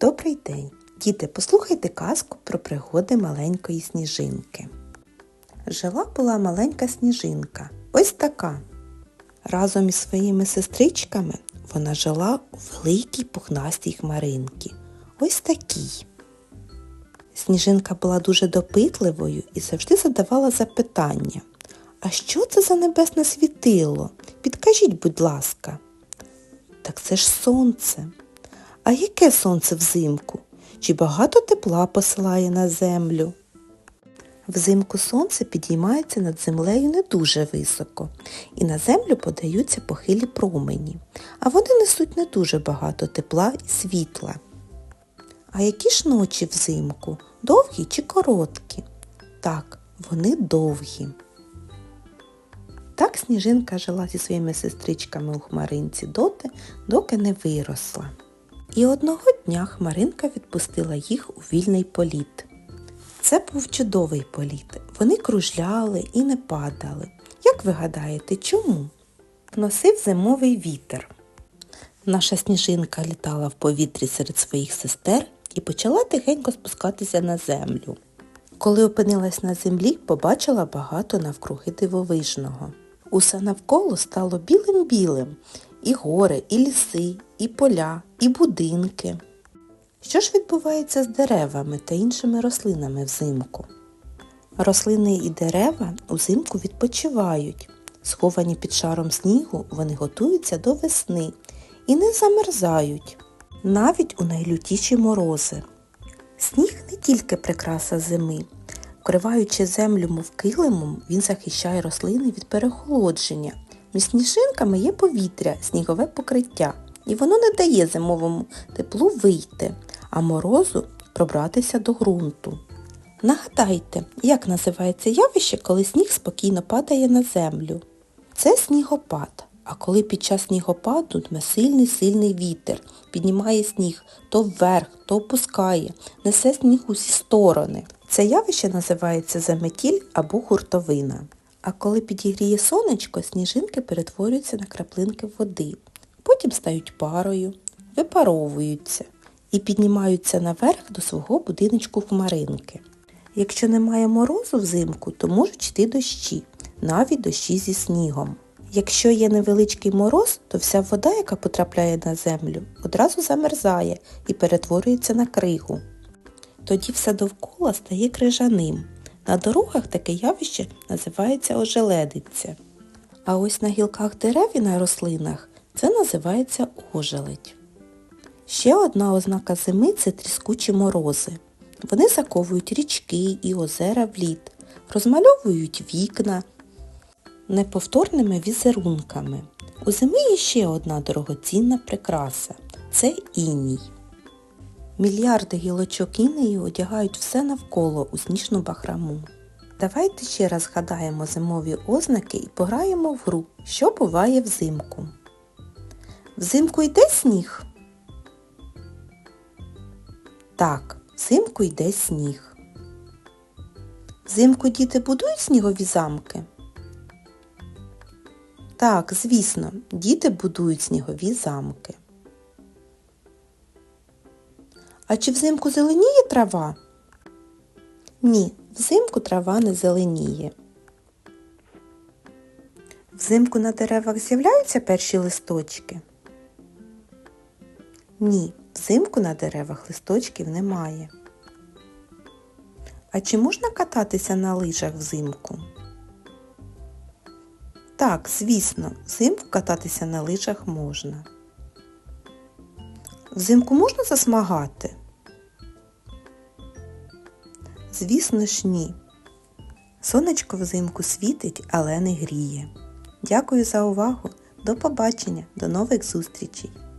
Добрий день! Діти, послухайте казку про пригоди маленької сніжинки. Жила була маленька сніжинка, ось така. Разом із своїми сестричками вона жила у великій пухнастій хмаринці. Ось такій. Сніжинка була дуже допитливою і завжди задавала запитання. А що це за небесне світило? Підкажіть, будь ласка. Так це ж сонце. А яке сонце взимку? Чи багато тепла посилає на землю? Взимку сонце підіймається над землею не дуже високо, і на землю подаються похилі промені, а вони несуть не дуже багато тепла і світла. А які ж ночі взимку? Довгі чи короткі? Так, вони довгі. Так сніжинка жила зі своїми сестричками у хмаринці доти, доки не виросла. І одного дня Хмаринка відпустила їх у вільний політ. Це був чудовий політ. Вони кружляли і не падали. Як ви гадаєте, чому? Носив зимовий вітер. Наша сніжинка літала в повітрі серед своїх сестер і почала тихенько спускатися на землю. Коли опинилась на землі, побачила багато навкруги дивовижного. Усе навколо стало білим-білим, і гори, і ліси, і поля, і будинки. Що ж відбувається з деревами та іншими рослинами взимку? Рослини і дерева узимку відпочивають. Сховані під шаром снігу, вони готуються до весни і не замерзають, навіть у найлютіші морози. Сніг не тільки прикраса зими. Вкриваючи землю, мов килимом, він захищає рослини від перехолодження. Між сніжинками є повітря, снігове покриття, і воно не дає зимовому теплу вийти, а морозу пробратися до ґрунту. Нагадайте, як називається явище, коли сніг спокійно падає на землю. Це снігопад. А коли під час снігопаду дме сильний сильний вітер, піднімає сніг то вверх, то опускає, несе сніг у всі сторони. Це явище називається заметіль або гуртовина. А коли підігріє сонечко, сніжинки перетворюються на краплинки води. Потім стають парою, випаровуються і піднімаються наверх до свого будиночку хмаринки. Якщо немає морозу взимку, то можуть йти дощі, навіть дощі зі снігом. Якщо є невеличкий мороз, то вся вода, яка потрапляє на землю, одразу замерзає і перетворюється на кригу. Тоді все довкола стає крижаним. На дорогах таке явище називається ожеледиця. А ось на гілках дерев і на рослинах це називається ожеледь. Ще одна ознака зими це тріскучі морози. Вони заковують річки і озера в лід, розмальовують вікна неповторними візерунками. У зими є ще одна дорогоцінна прикраса це іній. Мільярди гілочок інеї одягають все навколо у сніжну бахраму. Давайте ще раз згадаємо зимові ознаки і пограємо в гру, що буває взимку. Взимку йде сніг? Так, взимку йде сніг. Взимку діти будують снігові замки? Так, звісно, діти будують снігові замки. А чи взимку зеленіє трава? Ні, взимку трава не зеленіє. Взимку на деревах з'являються перші листочки? Ні, взимку на деревах листочків немає. А чи можна кататися на лижах взимку? Так, звісно, взимку кататися на лижах можна. Взимку можна засмагати? Звісно ж ні. Сонечко взимку світить, але не гріє. Дякую за увагу. До побачення, до нових зустрічей!